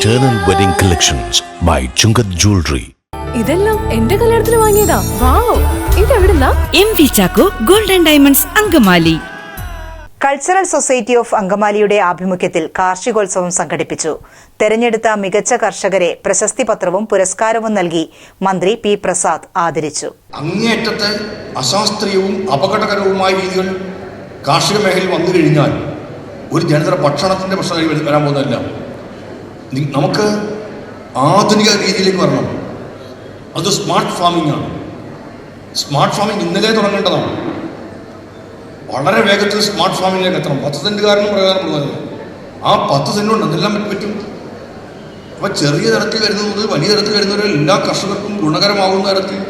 Eternal Wedding Collections by Chungath Jewelry. ഇതെല്ലാം എന്റെ കല്യാണത്തിന് വാങ്ങിയതാ. Wow ഇതെവിടുന്നാ M V Chacko golden diamonds Angamaly. Cultural society of അങ്കമാലിയുടെ ആഭിമുഖ്യത്തിൽ കാർഷികോത്സവം സംഘടിപ്പിച്ചു. തെരഞ്ഞെടുത്ത മികച്ച കർഷകരെ പ്രശസ്തി പത്രവും പുരസ്കാരവും നൽകി മന്ത്രി പി പ്രസാദ് ആദരിച്ചു. അങ്ങേയറ്റത്തെ അശാസ്ത്രീയവും അപകടകരവുമായ രീതികൾ കാർഷിക മേഖലയിൽ വന്നു കഴിഞ്ഞാൽ ഒരു ജനതയുടെ ഭക്ഷണത്തിന്റെ പ്രശ്നം വരാൻ പോകുന്നതല്ല. നമുക്ക് ആധുനിക രീതിയിലേക്ക് വരണം. അത് സ്മാർട്ട് ഫാമിംഗ് ആണ്. സ്മാർട്ട് ഫാമിംഗ് ഇന്നലെ തുടങ്ങേണ്ടതാണ്. വളരെ വേഗത്തിൽ സ്മാർട്ട് ഫാമിങ്ങിലേക്ക് എത്തണം. പത്ത് സെന്റുകാരനും പ്രയോജനപ്പെടുന്നത് ആ പത്ത് സെന്റ് കൊണ്ട് എന്തെല്ലാം പറ്റി അപ്പോൾ ചെറിയ തരത്തിൽ വരുന്നത് മുതൽ വലിയ തരത്തിൽ വരുന്നവരെ എല്ലാ കർഷകർക്കും ഗുണകരമാകുന്ന തരത്തിൽ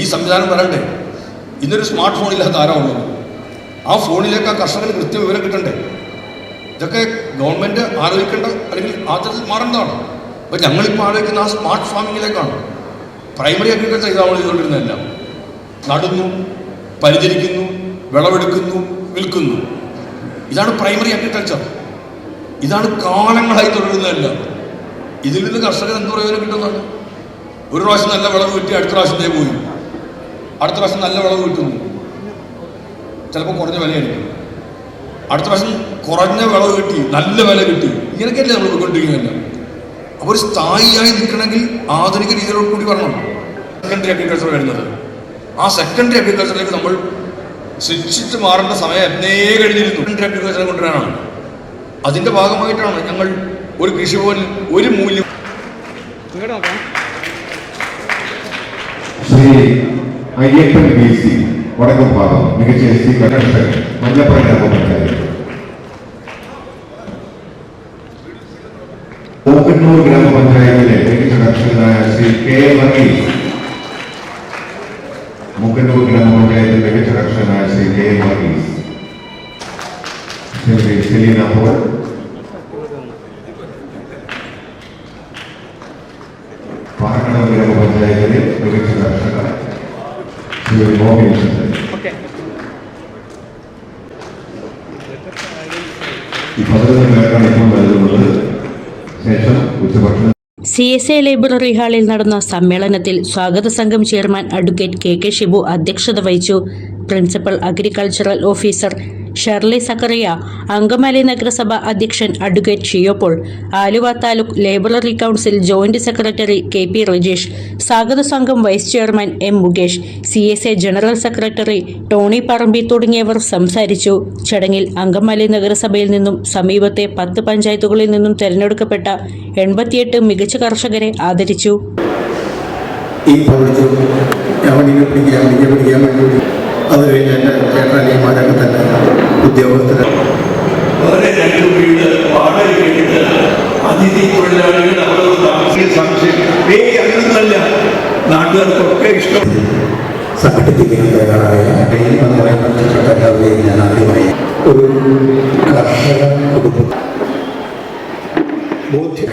ഈ സംവിധാനം വരണ്ടേ? ഇന്നൊരു സ്മാർട്ട് ഫോണില്ലാത്ത ആരാ ഉള്ളത്? ആ ഫോണിലേക്ക് ആ കർഷകന് കൃത്യ വിവരം കിട്ടണ്ടേ? ഇതൊക്കെ ഗവൺമെന്റ് ആലോചിക്കേണ്ട അല്ലെങ്കിൽ ആദ്യത്തിൽ മാറേണ്ടതാണ്. അപ്പോൾ ഞങ്ങളിപ്പോൾ ആലോചിക്കുന്ന ആ സ്മാർട്ട് ഫാമിങ്ങിലേക്കാണ് പ്രൈമറി അഗ്രികൾച്ചർ ഇതാണ് ചെയ്തുകൊണ്ടിരുന്നതല്ല നടുന്നു പരിചരിക്കുന്നു വിളവെടുക്കുന്നു വിൽക്കുന്നു. ഇതാണ് പ്രൈമറി അഗ്രികൾച്ചർ ഇതാണ് കാലങ്ങളായി തുടരുന്നതല്ല ഇതിൽ നിന്ന് കർഷകർ എന്ത് പ്രയോജനം കിട്ടുന്നതാണ് ഒരു പ്രാവശ്യം നല്ല വിളവ് കിട്ടി അടുത്ത പ്രാവശ്യത്തേ പോയി. അടുത്ത പ്രാവശ്യം നല്ല വിളവ് കിട്ടുന്നു. ചിലപ്പോൾ കുറഞ്ഞ വിലയായിരിക്കും. അടുത്ത പ്രാവശ്യം കുറഞ്ഞ വിളവ് കിട്ടി നല്ല വില കിട്ടി. ഇങ്ങനെയൊക്കെയല്ലേ നമ്മൾ പോയിക്കൊണ്ടിരിക്കുന്നില്ല അപ്പോൾ ഒരു സ്ഥായിയായി നിൽക്കണമെങ്കിൽ ആധുനിക രീതിയിലോട് കൂടി വരണം. സെക്കൻഡറി അഗ്രികൾച്ചർ വരുന്നത്. ആ സെക്കൻഡറി അഗ്രികൾച്ചറിലേക്ക് നമ്മൾ സ്വിച്ചിട്ട് മാറേണ്ട സമയം എന്നേ കഴിഞ്ഞിരുന്നു. സെക്കൻഡറി അഗ്രികൾച്ചർ കൊണ്ടുവരാനാണ്. അതിന്റെ ഭാഗമായിട്ടാണ് ഞങ്ങൾ ഒരു കൃഷിഭവനിൽ ഒരു മൂല്യം. Shri Ayyappan B C. വടക്കംപാദം മികച്ച എസ് സി കർഷകൻ മഞ്ഞപ്പുറ ഗ്രാമപഞ്ചായത്ത് പൂക്കന്നൂർ ഗ്രാമപഞ്ചായത്തിലെ മികച്ച കർഷകനായ ശ്രീ കെ വർഗീസ് മൂക്കന്നൂർ ഗ്രാമപഞ്ചായത്തിൽ മികച്ച കർഷകനായ ശ്രീ കെ വർഗീസ് ശ്രീ സെലീന പോൾ പാറക്കടവ് ഗ്രാമപഞ്ചായത്തിലെ മികച്ച കർഷകർ ശ്രീ മോഹിൻ ചന്ദ്രൻ ഈ ശേഷം സി എസ് എ ലൈബ്രറി ഹാളിൽ നടന്ന സമ്മേളനത്തിൽ സ്വാഗത സംഘം chairman advocate K K Shibu അധ്യക്ഷത വഹിച്ചു. Principal agricultural officer Shirley Zachariah Angamaly നഗരസഭ അധ്യക്ഷൻ advocate Shiyopaul Aluva taluk library council joint secretary K P Rajesh സ്വാഗത സംഘം vice chairman M Mukesh C S A general secretary Tony Parambi തുടങ്ങിയവർ സംസാരിച്ചു. ചടങ്ങിൽ അങ്കമാലി നഗരസഭയിൽ നിന്നും സമീപത്തെ പത്ത് പഞ്ചായത്തുകളിൽ നിന്നും തെരഞ്ഞെടുക്കപ്പെട്ട എൺപത്തിയെട്ട് മികച്ച കർഷകരെ ആദരിച്ചു. ഈ പ്രവൃത്തി യവനിനെ പിടിക്കാൻ വേണ്ടി അത് കഴിഞ്ഞ് എന്റെ ചേട്ടനിയന്മാരൊക്കെ തന്നെ വാടകയ്ക്കെടുത്ത് അതിഥി തൊഴിലാളികൾ അവിടെ താമസിക്കുന്ന സംശയം ഏയ് അങ്ങനൊന്നല്ല നാട്ടുകാർക്കൊക്കെ ഇഷ്ടം. സംഘടിപ്പിക്കാൻ തയ്യാറായ ദൈവമായി ബന്ധപ്പെട്ട എല്ലാവരെയും ഞാൻ ആദ്യമായി ഒരു കർഷക കുടുംബം. ബോധ്യം